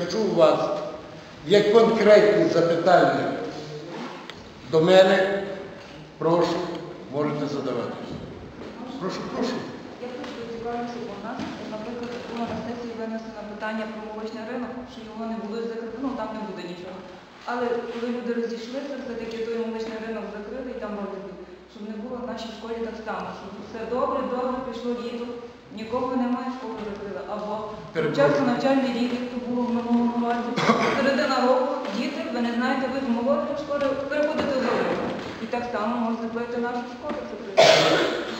Якщо у вас є конкретні запитання до мене, прошу, можете задавати. Прошу, прошу. Я цікавлюся, бо у нас, наприклад, було на сесії винесено питання про молочний ринок, що його не буде закрито, ну там не буде нічого. Але коли люди розійшлися, все-таки той молочний ринок закрили і там розбіг, щоб не було в нашій школі так само, щоб все добре, добре, пішло літо, нікого немає, школу закрили. Або почався навчальний рік, як то було в минулому році, середина року, діти, ви не знаєте, ви з молодої школи переходите в велику. І так само можна закрити нашу школу закрити.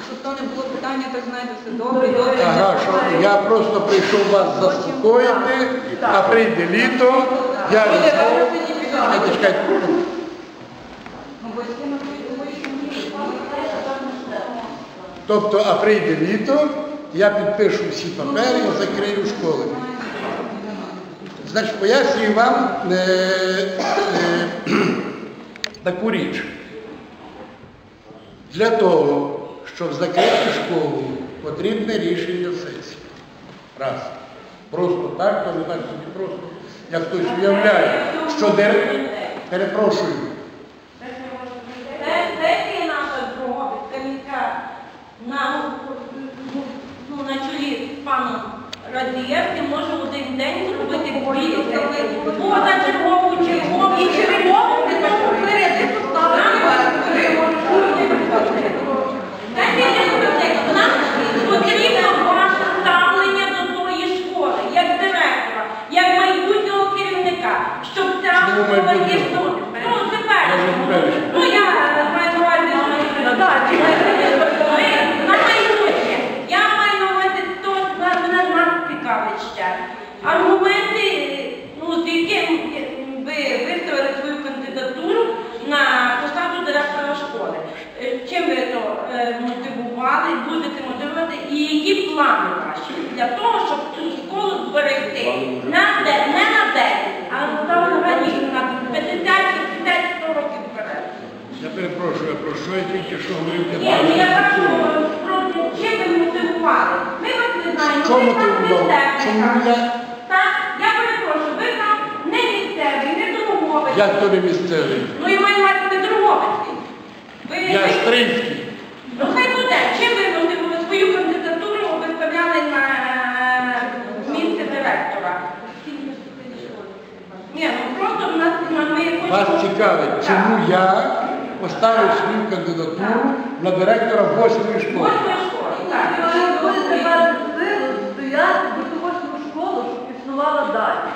Щоб то не було питання, так знаєте, все добре, добре. Ага, що я просто прийшов вас заспокоїти, а прийде літо, я чекайте. Ну. Тобто, а прийде літо, я підпишу всі папери і закрию школи. Значить, пояснюю вам е, е, таку річ. Для того, щоб закрити школу, потрібне рішення сесії. Раз. Просто так, то не так собі просто. Як хтось уявляє, що директор, перепрошую, Сесія наша на, ну, ну, на чолі з паном Радієвським може один день зробити дві поза чергову чергову і чергову як директора, як майбутнього керівника, щоб ця Чому школа є майбутнього? тут. Ну, тепер. Я вже теперішнього. Ну, я маю на увазі, ну, так, ми на майбутнє. Я маю на увазі, то мене нас цікавить ще. Аргументи, ну, з яким ви виставили свою кандидатуру на посаду директора школи. Е, Чим ви то е, мотивували, будете мотивувати, і які плани ваші для того, щоб цю школу зберегти на де- не на 10, а взагалі на 50, 60, 100 років вперед. я перепрошую, про що я тільки що говорив для Ні, ну я пана кажу, Куцула. просто чим ви мотивували? Ми вас не знаємо, Що ви там мотивував? місцевий. Чому я- Так, я перепрошую, ви там не місцевий, не Дрогобицький. Як то не місцевий? Ну і маю на увазі не Дрогобицький. Ви, Я ви- Стринський. Ну хай буде. Чим ви мотивували свою кандидатуру виставляли на місце директора? Ні, ну просто в нас на ми Вас цікавить, чому я поставив свою кандидатуру на директора восьмої школи. Школу, існувала далі.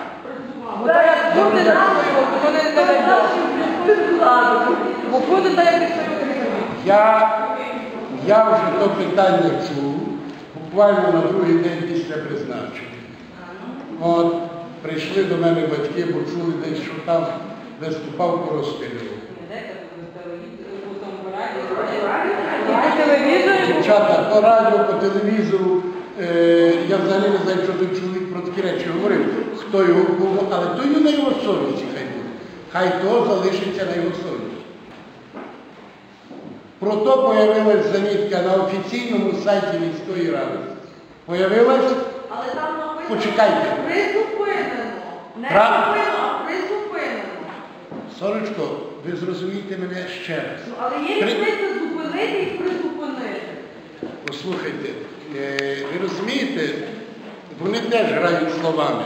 Я, я вже то питання чув, буквально на другий день після призначення. От, прийшли до мене батьки, бо чули десь, що там виступав. По телевізорі Дівчата, по радіо, по телевізору, е, я взагалі не знаю, що той чоловік про такі речі говорив, хто його кому, але то й на його совісті хай буде. Хай то залишиться на його совісті. Про то появилась замітка на офіційному сайті міської ради. Появилась? Але там написано Почекайте. призупинено. Не Правда. зупинено, а призупинено. Сонечко, ви зрозумієте мене ще раз. Ну, але є При- різниця зупинити і призупинити. Послухайте, е, ви розумієте, вони теж грають словами.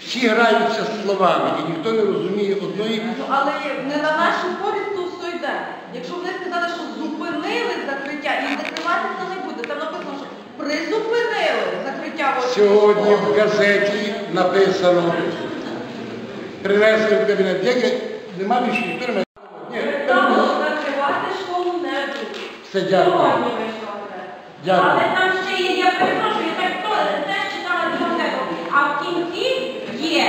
Всі граються словами, і ніхто не розуміє одної. Ну, але не на нашу користь то все йде. Якщо вони сказали, що зупинили закриття і закриватися не буде, там написано, що призупинили Сьогодні в газеті написано, принесли в кабінет. Як нема більше ніхто не. Ні, Там закривати школу не буде. все дякую. Дякую. Але там ще є, я перепрошую, я так теж читала тебе. А в кінці є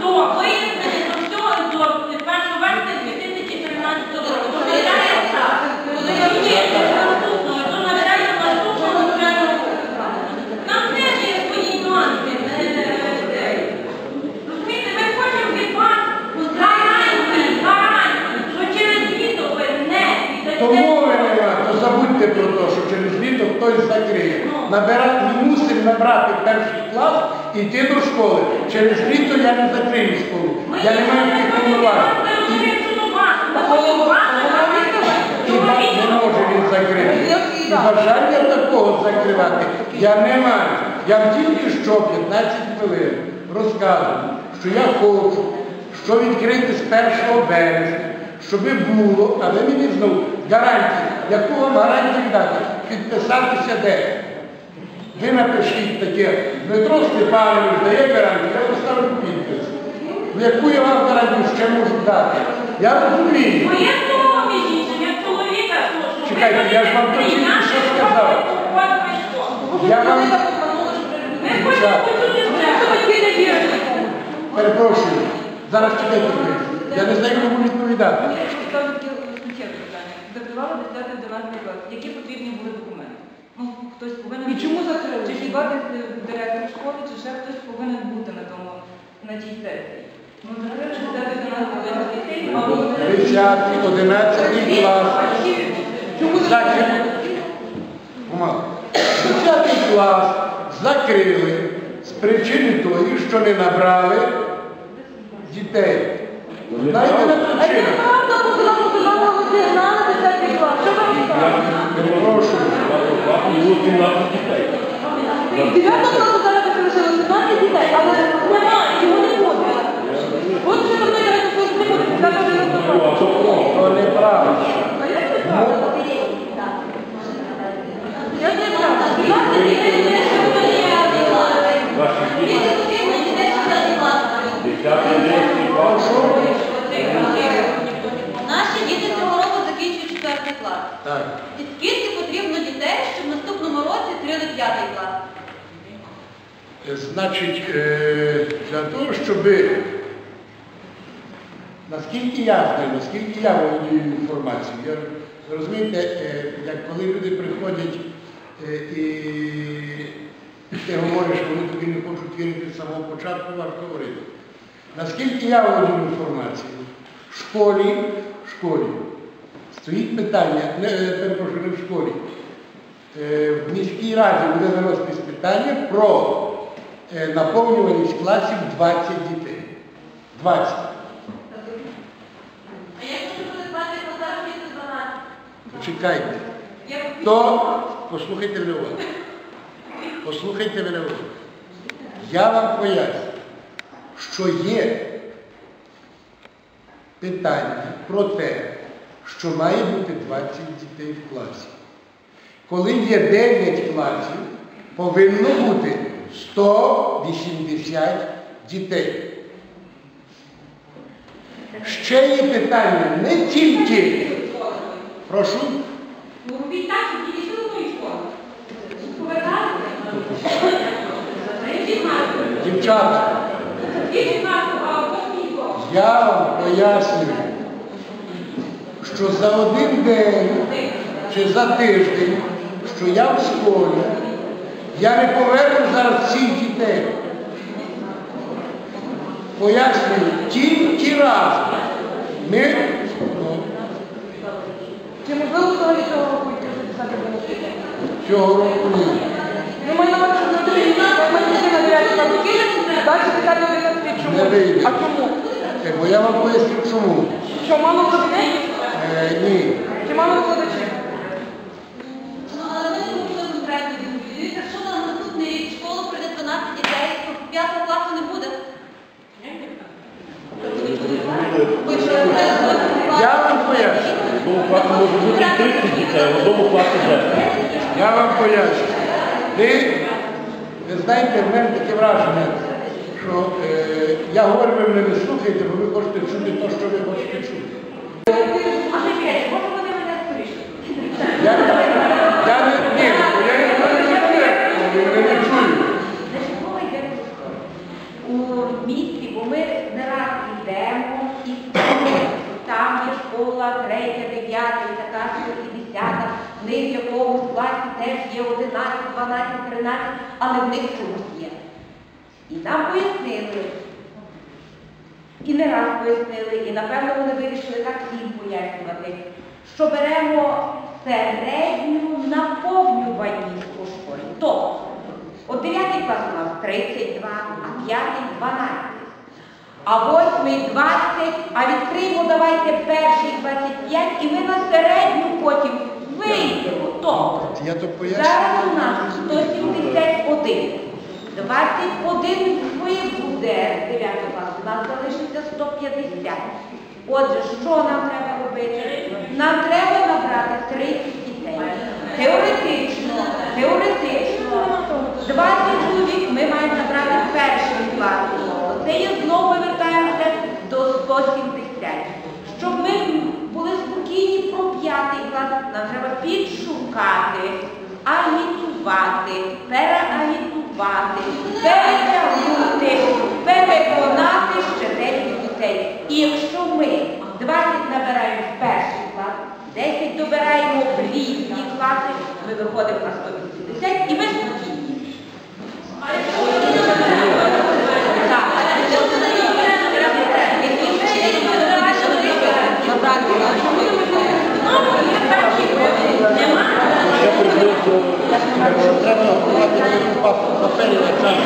до вияснення до всього до 1 вересня 2013 року. То набирає так. Коли є наступного, то набирає наступного навчального року. Там теж є свої нюанси. Е, Розумієте, ми хочемо від вас гарантії, гарантії, що через літо ви не віддасте. Тому ви нема, то забудьте про те, що через літо хтось закриє. Набира, ми мусимо набрати перший клас йти до школи. Через літо я не закрию школу. Я не маю таких повноважень. І не може він закрити. І бажання такого закривати я не маю. Я вам тільки що 15 хвилин розказую, що я хочу, що відкрити з 1 березня, щоб було, а ви мені знову гарантії, яку вам гарантію дати? Підписатися де? Ви напишіть таке, Дмитро Степанович дає гарантію, я поставлю підпис. Ну, Яку я вам гарантію ще можу дати? Я розумію. Моє слово, між іншим, як чоловіка, що Чекайте, я ж вам то тільки що сказав. Я вам Ми хочемо почути все. перепрошую. Зараз чекайте. Я не знаю, кому відповідати. Питання. Закривали 10-11 клас. Які потрібні були документи? Ну, хтось повинен... І чому закрили? Чи хіба е, директор школи, чи ще хтось повинен бути на тому, на тій сесії? Ну, закрили 10-11 дітей, а ви... 10, 11 клас. Чому Закрили. 10 клас закрили з причини тої, що не набрали дітей. Знаєте на причину? зігнали десятий клас. Що ви розказуєте? Перепрошую. Дев'ятого класу зараз ви лишили 17 дітей, але немає, його не буде. От що ви говорите, що не буде, десятого дев'ятого класу. То неправда. А як це правда? Як це правда? 17 дітей, дітей, що ви не Наші діти цього року закінчують 4 клас. І скільки потрібно дітей, щоб в наступному році відкрили 5 клас? Значить, е, для того, щоб, наскільки я знаю, наскільки я володію інформацією, розумієте, е, як коли люди приходять е, і ти говориш, що вони тобі не хочуть вірити з самого початку, варто говорити. Наскільки я володію інформацією, в школі, в школі стоїть питання, не, перепрошую, не в школі, Е, в міській раді буде виноситись питання про наповнюваність класів 20 дітей. 20. А як це буде 20 класах, діти 12? Почекайте. Як То послухайте мене. Послухайте мене уважно. Я вам поясню, що є питання про те, що має бути 20 дітей в класі. Коли є 9 класів, повинно бути 180 дітей. Ще є питання не тільки. Прошу. Ну, робіть так, щоб діти йшли до тої школи. Дівчата, я вам пояснюю, що за один день чи за тиждень, що я в школі, я не поверну зараз всіх дітей. Пояснюю, тільки раз. Ми, Чи можливо взагалі цього року десятий клас? цього року ні. Ну, маю на що на ми пішли на 9 клас закінчити, далі десятий одинадцятий. Чому? Не вийде. А чому? Е, Бо я вам поясню чому. Що, мало викладачів? Е, ні. Чи мало викладачів? Ну, але ми не будемо конкретно відповідати. Якщо на наступний рік в школу прийде 12 дітей, то 5 класу не буде. Ви що, це Я одному класі може бути 30 дітей, в одному класі вже. Я вам поясню. Ви, ви знаєте, в мене таке враження, що е, я говорю, ви мене не слухаєте, бо ви хочете чути те, що ви хочете чути. А п'ять, вони мене скоріше. Я, я не, ні, бо я не говорю не коректно, ви мене не чуєте. Мова йде у місті, бо ми не раз йдемо і там є школа, третя, дев'ята, і така що і десята, в них в якомусь класі теж є 11, 12, 13, але в них чомусь є. І нам пояснили, і не раз пояснили, і напевно вони вирішили так всім пояснювати, що беремо середню наповнюваність у школі. Тобто, От 9 клас у нас 32, а 5 12. А 8 20, а відкриємо давайте перший 25 і ми на середню Я то поясню. Зараз у нас 171. 21 вибуде 9 класу, у нас залишиться 150. Отже, що нам треба робити? Нам треба набрати 30 дітей. Теоретично, теоретично, 20 чоловік ми маємо набрати перший клас. Це є знову повертаємося до 170. Щоб ми були спокійні про п'ятий клас, нам треба підшукати, агітувати, переагітувати, перетягнути, переконати ще 10 дітей. І якщо ми 20 набираємо в перший клас, 10 добираємо в різні класи, ми виходимо на 180 і ми спокійні. Так. Ще приблизно Треба рахувати папері на час.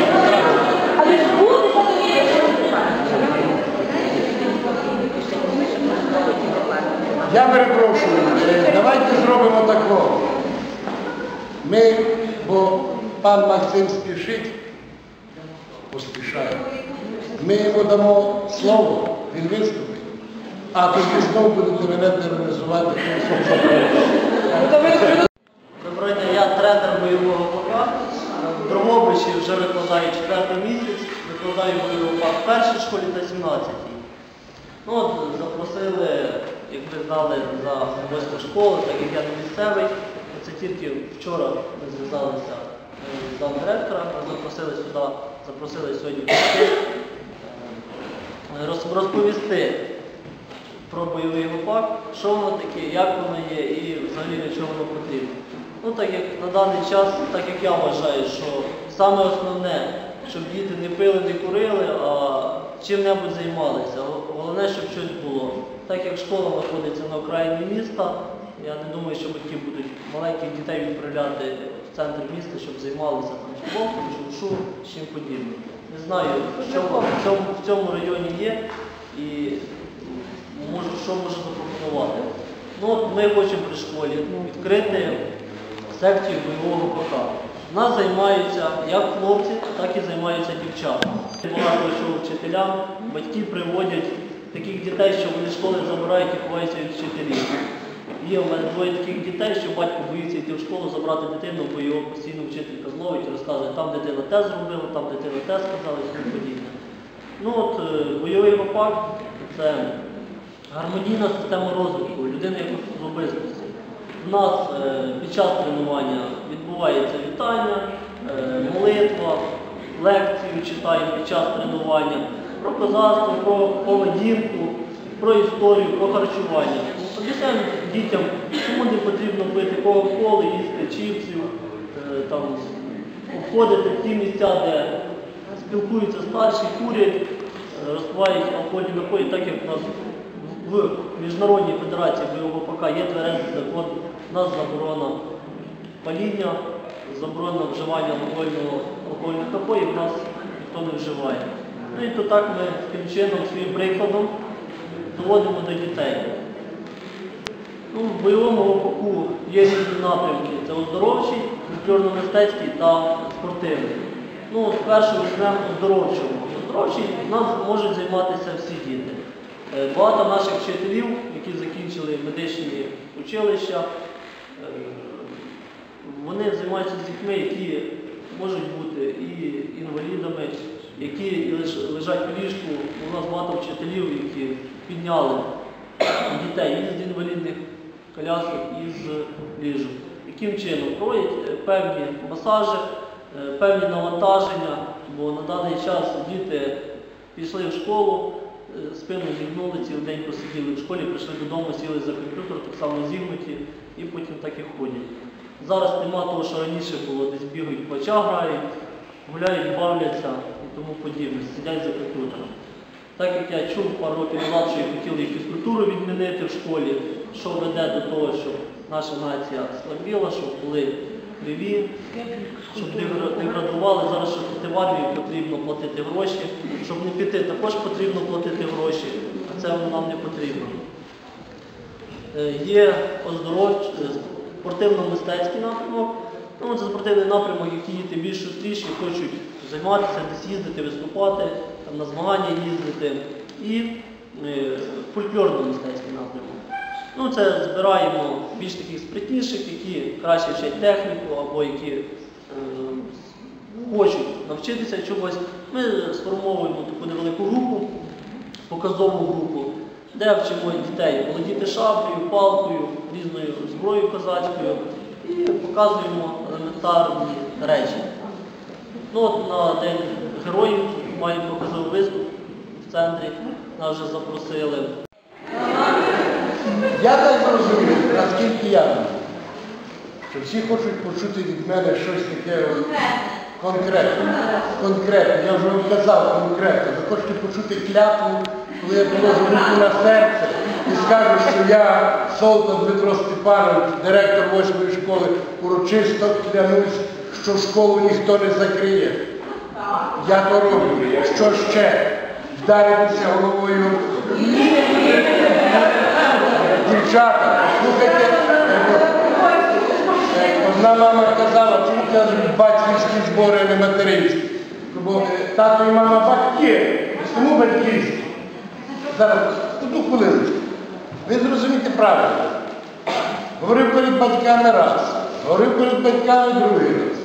Але ж буде Я перепрошую, е, давайте зробимо такого. Ми, бо пан Максим спішить, поспішає. Ми йому дамо слово, він виступить. А тоді знову будете мене тероризувати. Доброго дня, я тренер бойового ПК. В Дрогобичі вже викладаю четвертий місяць, викладаю бойовий ПК в першій школі та 17-й. Ну от запросили, як ви знали, за восьму школу, так як я не місцевий. Це тільки вчора ми зв'язалися замдиректора, нас запросили сюди, запросили сьогодні е, роз- розповісти про бойовий гопак, що воно таке, як воно є і взагалі для чого воно потрібно. Ну так як на даний час, так як я вважаю, що саме основне, щоб діти не пили, не курили, а чим-небудь займалися. Головне, щоб щось було. Так як школа знаходиться на окраїні міста, я не думаю, що батьки будуть маленьких дітей відправляти центр міста, щоб займалися там спортом, жушу, чим подібним. Не знаю, що в цьому, в цьому районі є і можу, що можу запропонувати. Ну, ми хочемо при школі відкрити секцію бойового ПК. Нас займаються як хлопці, так і займаються дівчата. Багато що вчителям, батьки приводять таких дітей, що вони школи забирають і ховаються від вчителів. Є у мене двоє таких дітей, що батько боїться йти в школу, забрати дитину, бо його постійно вчителька зловить розказує, там дитина те зробила, там дитина те сказала і тому подібне. Ну от е, бойовий ВПАК це гармонійна система розвитку людини як особистості. У нас е, під час тренування відбувається вітання, е, молитва, лекцію читаємо під час тренування, про козацтво, про поведінку, про історію, про харчування. Обіцяємо дітям, чому не потрібно пити кока-коли, їсти чіпсів, е, там, обходити ті місця, де спілкуються старші, курять, е, розпивають алкогольні напої, так як у нас в Міжнародній федерації бойового ПК є тверезий закон, у нас заборона паління, заборона вживання алкогольних напоїв, у нас ніхто не вживає. Ну і то так ми таким чином, своїм прикладом доводимо до дітей. Ну, в бойовому ОПКу є різні напрямки. Це оздоровчий, культурно-мистецький та спортивний. Ну, спершу візьмемо оздоровчому. Оздоровчий нас можуть займатися всі діти. Е, Багато наших вчителів, які закінчили медичні училища, е, вони займаються з дітьми, які можуть бути і інвалідами, які лежать в ліжку. У нас багато вчителів, які підняли дітей із інвалідних колясок, із ліжок. Яким чином проводять е, певні масажі, е, певні навантаження, бо на даний час діти пішли в школу, е, спину зігнули, цілий день посиділи в школі, прийшли додому, сіли за комп'ютер, так само зігнуті, і потім так і ходять. Зараз нема того, що раніше було, десь бігають, плача грають, гуляють, бавляться і тому подібне, сидять за комп'ютером. Так як я чув пару років назад, що і хотіли і фізкультуру відмінити в школі, що веде до того, що наша нація слабіла, що були криві, щоб дегра- деградували. Зараз, щоб піти в армію, потрібно платити гроші. Щоб не піти, також потрібно платити гроші, а це нам не потрібно. Е, Є оздоровч... е, спортивно-мистецький напрямок. Ну, це спортивний напрямок, які діти більш шустріші, хочуть займатися, десь їздити, виступати, там, на змагання їздити. І е, фольклорно-мистецький напрямок. Ну, це збираємо більш таких спритніших, які краще вчать техніку або які е, хочуть навчитися чогось. Ми сформовуємо таку невелику групу, показову групу, де вчимо дітей володіти шаблею, палкою, різною зброєю козацькою і показуємо елементарні речі. Ну, от на День героїв маємо показовий виступ в центрі, нас вже запросили. Я так зрозумів, наскільки я що всі хочуть почути від мене щось таке конкретне. Конкретне, я вже вам казав конкретно. Ви хочете почути клятву, коли я положу руку на серце і скажу, що я, Солтан Дмитро Степанович, директор восьмої школи, урочисто клянусь, що школу ніхто не закриє. Я то роблю. Що ще? Вдаритися головою. Дівчата, слухайте, одна мама казала, чому кажуть батьківські збори, а не материнські. Бо тато і мама батьки, тому батьківські. Зараз, одну хвилиночку. Ви зрозумієте правильно. Говорив перед батьками раз, говорив перед батьками другий раз,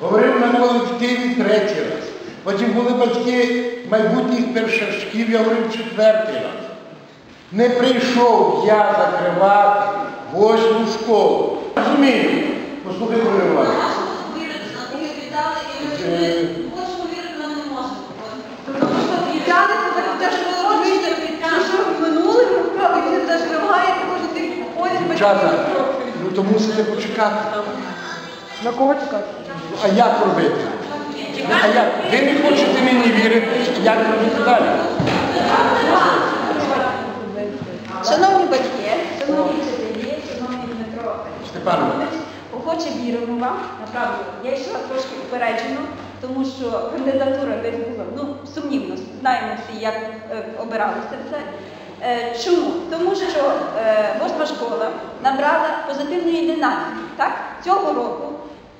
говорив на колективі третій раз. Потім були батьки майбутніх першачків, я говорив четвертий раз. Не прийшов я закривати восьму школу. Розумію? Послухайте мене уважно. Вірити, а ми віддали, і ми Е. не хочемо вірити, нам не можемо. Тому що вівчани це теж розумієте, що в минулих і він заживає, кожен тих ну то мусите почекати. На кого чекати? А як робити? А як? Ви не хочете мені вірити, як робити далі? Шановні батьки, шановні вчителі, шановні Дмитро Степанович. охоче віримо вам, направду. Я йшла трошки упереджено, тому що кандидатура десь була ну, сумнівно. Знаємо всі, як е, обиралося це. Е, чому? Тому що е, восьма школа набрала позитивної динаміки. Так? Цього року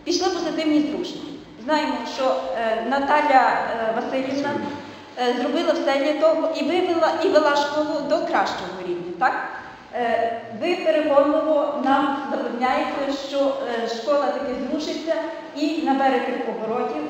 пішли позитивні зрушення. Знаємо, що е, Наталя е, Васильівна зробила все для того і вивела і вела школу до кращого рівня. Так? Е, Ви переконливо нам запевняєте, що е, школа таки зрушиться і набере тих оборотів.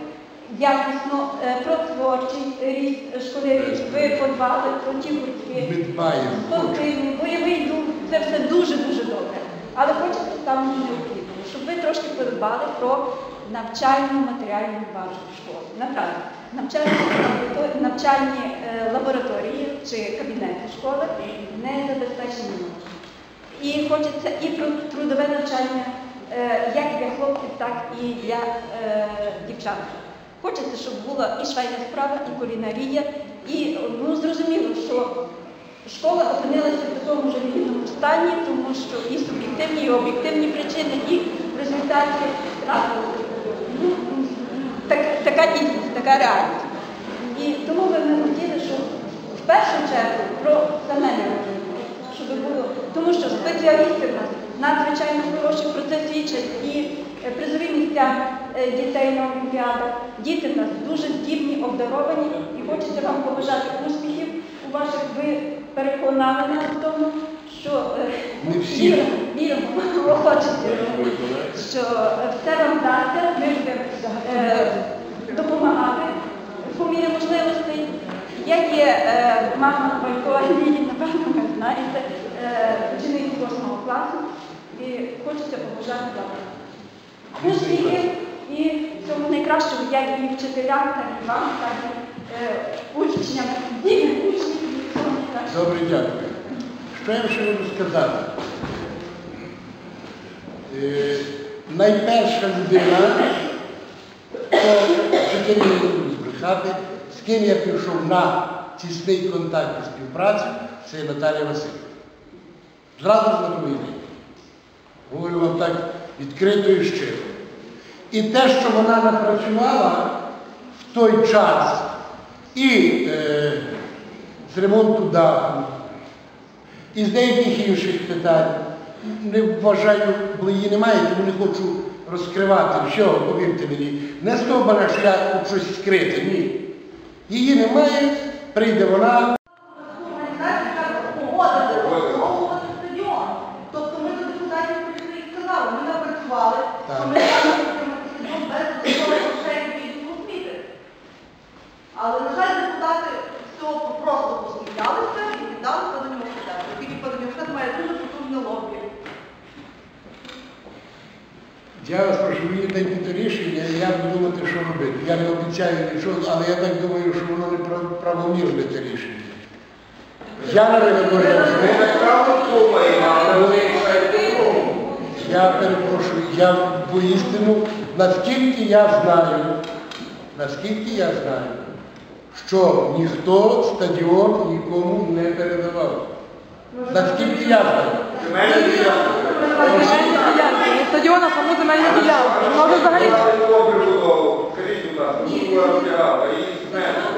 Якісно е, про творчий ріст школярів, ви подбали про ті гуртки, Ми дбаємо. спортивний, бойовий дух, це все дуже-дуже добре. Але хочеться там необхідно, щоб ви трошки подбали про навчальну матеріальну базу школи. Направду, навчальні, навчальні е, лабораторії чи кабінети школи не забезпечені. І хочеться і трудове навчання е, як для хлопців, так і для е, дівчат. Хочеться, щоб була і швейна справа, і кулінарія, і ну, зрозуміло, що школа опинилася в такому жалюгідному стані, тому що і суб'єктивні, і об'єктивні причини, і в результаті. Ну, так, така дійсність, така реальність. І тому би ми хотіли, щоб в першу чергу про саме не щоб було, тому що спеціалісти в нас надзвичайно хороші про це свідчать і е, призові місця е, дітей на олімпіадах. Діти в нас дуже здібні, обдаровані, і хочеться вам побажати успіхів у ваших. Ви переконали нас в тому, що е, віримо, віримо, ви хочете, що все вам вдасться, ми будемо допомагати по мірі можливостей. Я є е, мама Валько Андрії, напевно, ви знаєте, е, учениця 8 класу, і хочеться побажати вам успіхів і всього найкращого, як і вчителям, так і вам, так і е, учням, дітям, учням, і всього. Добре, дякую. Що я ще можу сказати? Е, найперша людина, то вчителі не буду збрехати, з ким я пішов на тісний контакт і співпрацю, це Наталія Васильівна. Зразу ж на. Говорю вам так відкрито і щиро. І те, що вона напрацювала в той час і е, з ремонту даху, і з деяких інших питань, не вважаю, бо її немає, тому не хочу розкривати всього, повірте мені. Не з того хочу щось скрити, ні. Її немає, прийде вона. Але, на жаль, депутати цього просто посміялися і віддали подані університету. Оскільки подані університет має дуже потужне лобі. Я вас прошу, мені дайте те рішення, і я буду думати, що робити. Я не обіцяю нічого, але я так думаю, що воно не правомірне те рішення. Я на ринок Я перепрошую, я поістину, наскільки я знаю, наскільки я знаю, що ніхто стадіон нікому не передавав. Наскільки я знаю. Земельні ділянки, не стадіон, а саму земельну ділянку. Може взагалі Скажіть, будь ласка, ну була розтягала і зменшила.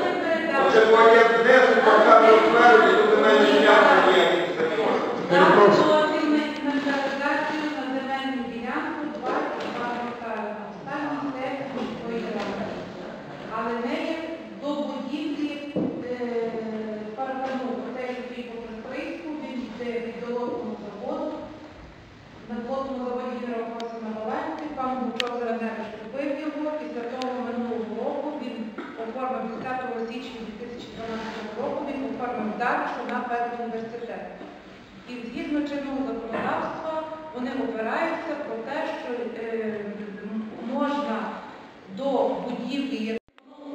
Отже, туалет знесли, поставили спереду, і тут земельна ділянка ніяких стадіонів. Перепрошую. на реалізацію на земельну ділянку 22 гектари на останній сесії міської ради. Але не є до будівлі е, паркану, те, що твій по Пристрийську, він йде від долотного заводу, на плотному заводі Гірофоса на Баланці, пан Гучов Зеленевич купив його, після того минулого року він оформив 10 січня 2012 року, він оформив так, що на перед університет. І згідно чинного законодавства вони опираються про те, що е, можна до будівлі є-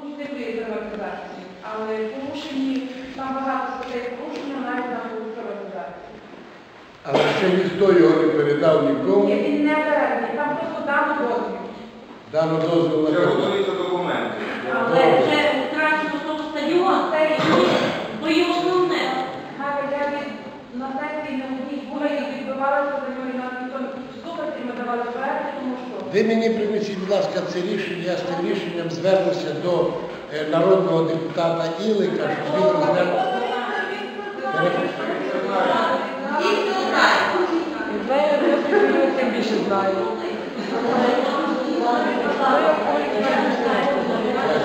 можливої приватизації, але порушені, там багато статей порушення навіть на приватизацію. Але ще ніхто його не передав нікому, Ні, Він не переданий, там просто дано дозвіл. дано дозвіл на Вже готуються документи. Але вже втрачено знову стадіон, це є бо є основне. Навіть я від на сесії на одній ми давали проекти, тому що. Ви мені принесіть, будь ласка, це рішення, я з тим рішенням звернуся до е, народного депутата Ілика, щоб він розглянув. Тим більше знаю.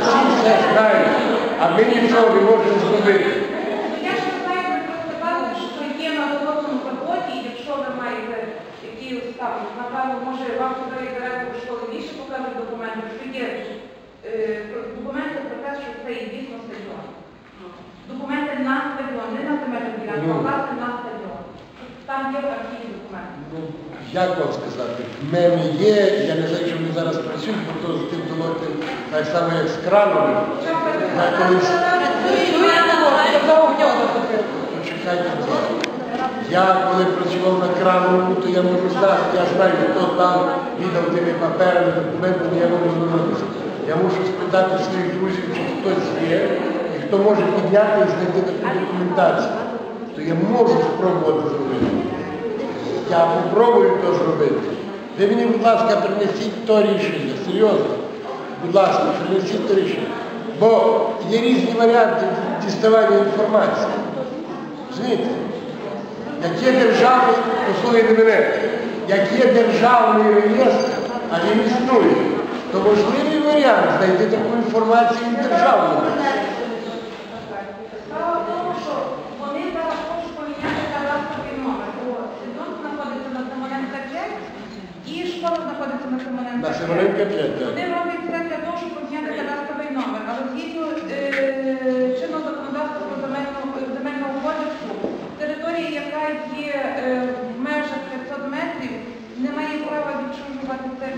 Всі все знають, а ми нічого не можемо зробити. Я ж знаю, ви просто кажете, що є на дорослому роботі, і якщо ви маєте якісь там, напевно, може вам туди директор школи більше покажуть документи, що є е, документи про те, що це є дійсно стадіон. Документи на стадіон, не на земельну ділянку, а Ну. власне на стадіон. Там є в архіві документи. Ну, як вам сказати, в мене є, я не знаю, чи вони зараз працюють, бо то з тим долотим, так само як з краном. Я колись Почекайте, будь ласка. Я коли працював на крановому, то я можу знати, я знаю, хто там віддав тими паперами, документами, я можу звернутися. Я мушу спитати своїх друзів, чи хтось є, і хто може підняти і знайти таку документацію. То я можу спробувати зробити. Я попробую то зробити. Ви мені, будь ласка, принесіть то рішення, серйозно. Будь ласка, принесіть то рішення. Бо є різні варіанти діставання інформації. Розумієте? Як є державний, послухайте мене, як є державний реєстр, а він існує, то можливий варіант знайти таку інформацію в державному. Справа в тому, що вони знаходиться на Симоненка 5 і школа знаходиться на Симоненка На 5. Симоненка 5, так. Вони роблять це для того, щоб поміняти кадастровий номер. Але згідно е, чинного законодавства про земельного, земельного кодексу, територія, яка є е, в межах 500 метрів, не має права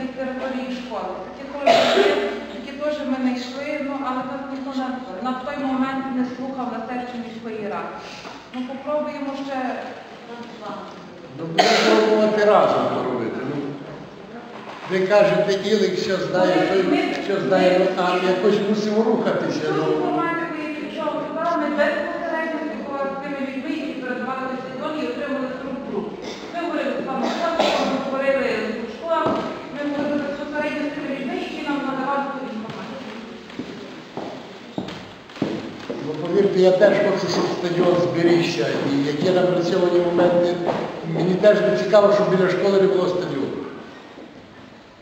це території школи. Такі теж, такі теж ми не йшли, ну, але так ніхто на, на той момент не слухав на сесію міської ради. Ну, попробуємо ще Ну, будемо разом поробити. Ну, ви кажете, Ілик що знає, що, що знає, а якось мусимо рухатися. Ну, інформатику, як пішов ми безпосередньо спілкувалися з тими людьми, які передавали в сезон і отримали структуру. Ми говорили з вами, ми говорили з школами, ми говорили безпосередньо з тими людьми, я теж хочу, щоб стадіон зберігся. І як є напрацьовані моменти, мені теж би цікаво, щоб біля школи не було стадіону.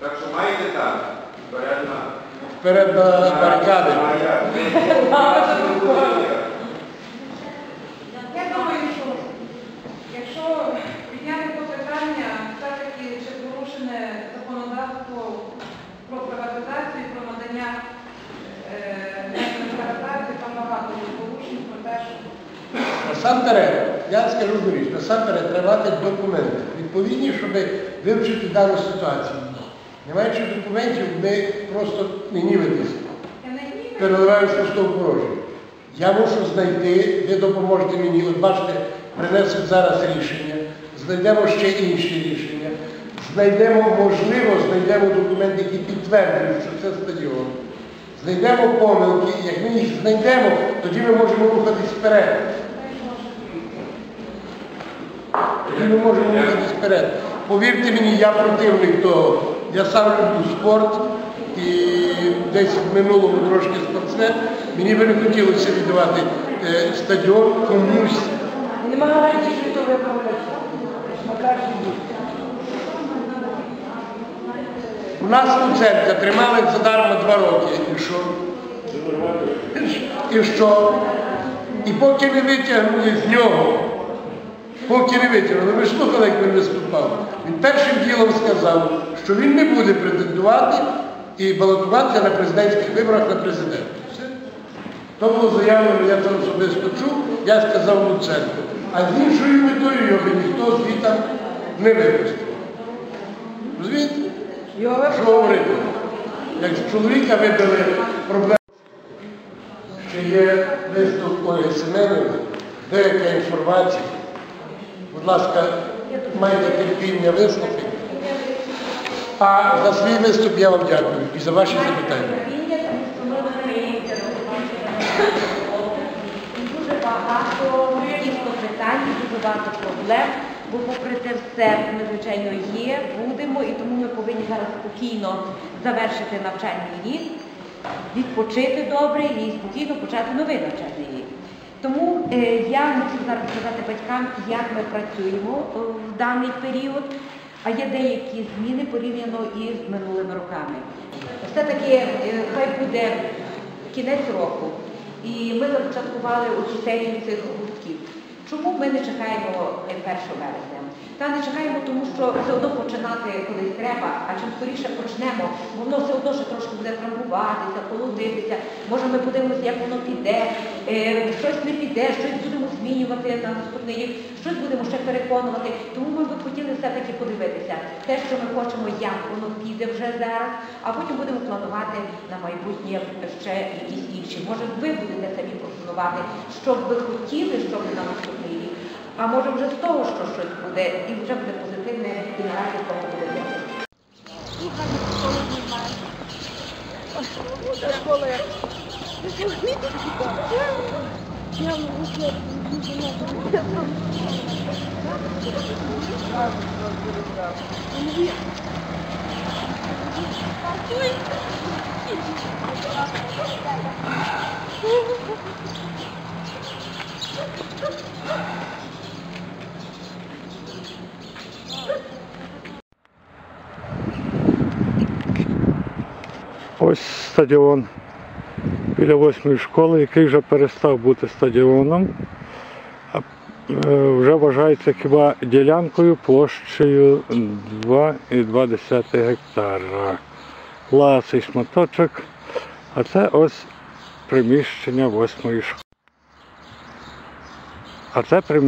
Так що маєте там, вперед на... Вперед на барикади. Я думаю, що якщо підняти питання, все-таки чи порушене законодавство про приватизацію, про надання Насамперед, я скажу річ, насамперед треба мати документи, відповідні, щоб вивчити дану ситуацію. Не маючи документів, ми просто не нівитися. я не ні, переливаємося в стовп. Я мушу знайти, ви допоможете мені. От бачите, принесуть зараз рішення, знайдемо ще інші рішення, знайдемо, можливо, знайдемо документи, які підтверджують, що це стадіон. Знайдемо помилки, як ми їх знайдемо, тоді ми можемо рухатись вперед. Тоді ми можемо рухатись вперед. Повірте мені, я противник того. Я сам люблю спорт і десь в минулому трошки спортсмен. Мені би не хотілося віддавати е, стадіон комусь. Нема гарантії, що то виправляється. У нас Луценка тримали задарма два роки. І що? І що? І поки не витягнули з нього, поки не витягнули, ви ж слухали, як він виступав. Він першим ділом сказав, що він не буде претендувати і балотуватися на президентських виборах на президента. То було заявлено, я це особисто чув, я сказав Луценко. А з іншою метою його ніхто звідти не випустив. Що говорити? Як з чоловіка вибили проблему. Ще є виступ Ольги Семенової, деяка інформація. Будь ласка, майте терпіння виступити. А за свій виступ я вам дякую і за ваші запитання. Дуже багато дійсно питань, дуже багато проблем, бо попри те все, ми, звичайно, є, будемо, і тому ми повинні зараз спокійно завершити навчальний рік, відпочити добре і спокійно почати новий навчальний рік. Тому е, я хочу зараз сказати батькам, як ми працюємо е, в даний період, а є деякі зміни порівняно із минулими роками. Все-таки е, хай буде кінець року. І ми започаткували оцю серію цих. Чому ми не чекаємо першого 1 вересня? Та не чекаємо, тому що все одно починати колись треба, а чим скоріше почнемо, воно все одно ще трошки буде травмуватися, холодитися. Може ми подивимося, як воно піде, е, щось не піде, щось будемо змінювати на наступний рік, щось будемо ще переконувати. Тому ми б хотіли все-таки подивитися те, що ми хочемо, як воно піде вже зараз, а потім будемо планувати на майбутнє ще якісь інші. Може, ви будете самі пропонувати, що б ви хотіли, щоб на наступний рік. А може вже з того, що щось буде, і вже буде позитивне, і наразі того буде добре. Ось стадіон біля восьмої школи, який вже перестав бути стадіоном, а е, вже вважається хіба ділянкою площею 2,2 гектара. Ласий шматочок, а це ось приміщення восьмої школи. А це приміщення.